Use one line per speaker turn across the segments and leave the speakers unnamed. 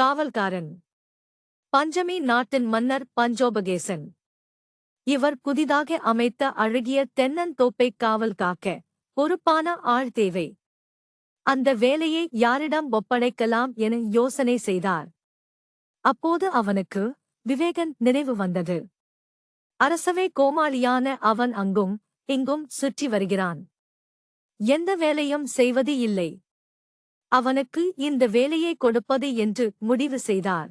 காவல்காரன். பஞ்சமி நாட்டின் மன்னர் பஞ்சோபகேசன். இவர் புதிதாக அமைத்த அழகிய தென்னந்தோப்பை காவல் காக்க பொறுப்பான ஆள் தேவை. அந்த வேலையை யாரிடம் ஒப்படைக்கலாம் என யோசனை செய்தார். அப்போது அவனுக்கு விவேகன் நினைவு வந்தது. அரசவே கோமாளியான அவன் அங்கும் இங்கும் சுற்றி வருகிறான். எந்த வேலையும் செய்வது இல்லை. அவனுக்கு இந்த வேலையை கொடுப்பது என்று முடிவு செய்தார்.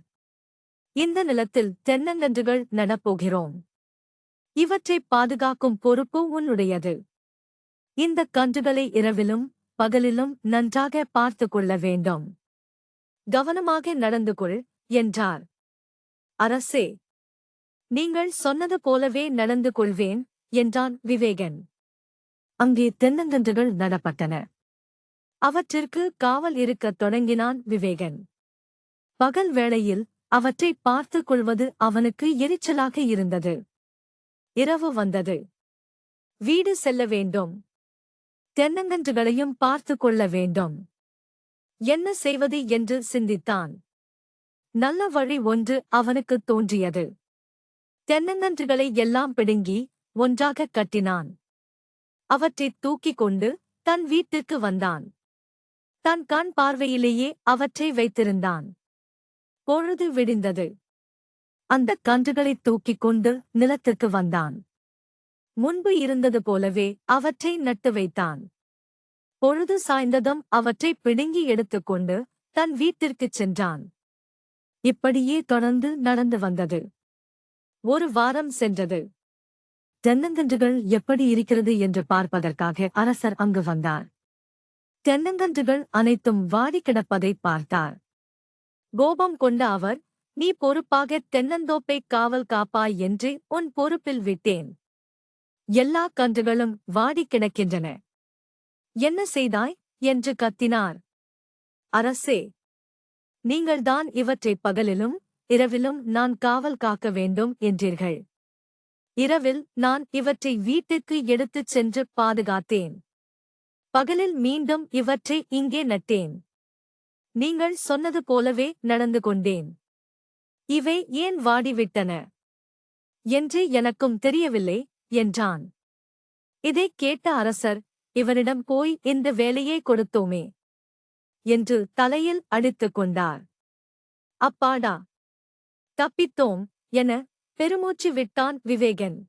இந்த நிலத்தில் தென்னங்கன்றுகள் நடப்போகிறோம். இவற்றைப் பாதுகாக்கும் பொறுப்பு உன்னுடையது. இந்த கன்றுகளை இரவிலும் பகலிலும் நன்றாக பார்த்து கொள்ள வேண்டும். கவனமாக நடந்து கொள் என்றார். அரசே நீங்கள் சொன்னது போலவே நடந்து கொள்வேன் என்றான் விவேகன். அங்கே தென்னங்கன்றுகள் நடப்பட்டன. அவற்றிற்கு காவல் இருக்கத் தொடங்கினான் விவேகன். பகல் வேளையில் அவற்றை பார்த்துக் கொள்வது அவனுக்கு எரிச்சலாக இருந்தது. இரவு வந்தது. வீடு செல்ல வேண்டும். தென்னங்கன்றுகளையும் பார்த்துக் கொள்ள வேண்டும். என்ன செய்வது என்று சிந்தித்தான். நல்ல வழி ஒன்று அவனுக்குத் தோன்றியது. தென்னங்கன்றுகளை எல்லாம் பிடுங்கி ஒன்றாகக் கட்டினான். அவற்றைத் தூக்கிக் கொண்டு தன் வீட்டிற்கு வந்தான். தன் கண் பார்வையிலேயே அவற்றை வைத்திருந்தான். பொழுது விடிந்தது. அந்தக் கன்றுகளைத் தூக்கிக் கொண்டு நிலத்திற்கு வந்தான். முன்பு இருந்தது போலவே அவற்றை நட்டு வைத்தான். பொழுது சாய்ந்ததும் அவற்றை பிடுங்கி எடுத்துக்கொண்டு தன் வீட்டிற்குச் சென்றான். இப்படியே தொடர்ந்து நடந்து வந்தது. ஒரு வாரம் சென்றது. தென்னங்கன்றுகள் எப்படி இருக்கிறது என்று பார்ப்பதற்காக அரசர் அங்கு வந்தார். தென்னங்கன்றுகள் அனைத்தும் வாடி கிடப்பதை பார்த்தார். கோபம் கொண்ட அவர் நீ பொறுப்பாக தென்னந்தோப்பை காவல் காப்பாய் என்று உன் பொறுப்பில் விட்டேன். எல்லா கன்றுகளும் வாடி கிடக்கின்றன. என்ன செய்தாய்? என்று கத்தினார். அரசே நீங்கள்தான் இவற்றை பகலிலும் இரவிலும் நான் காவல் காக்க வேண்டும் என்றீர்கள். இரவில் நான் இவற்றை வீட்டுக்கு எடுத்துச் சென்று பாதுகாத்தேன். பகலில் மீண்டும் இவற்றை இங்கே நட்டேன். நீங்கள் சொன்னது போலவே நடந்து கொண்டேன். இவை ஏன் வாடிவிட்டன? என்று எனக்கும் தெரியவில்லை என்றான். இதைக் கேட்ட அரசர் இவனிடம் போய் இந்த வேலையை கொடுத்தோமே என்று தலையில் அடித்துக் கொண்டார். அப்பாடா! தப்பித்தோம் என பெருமூச்சு விட்டான் விவேகன்.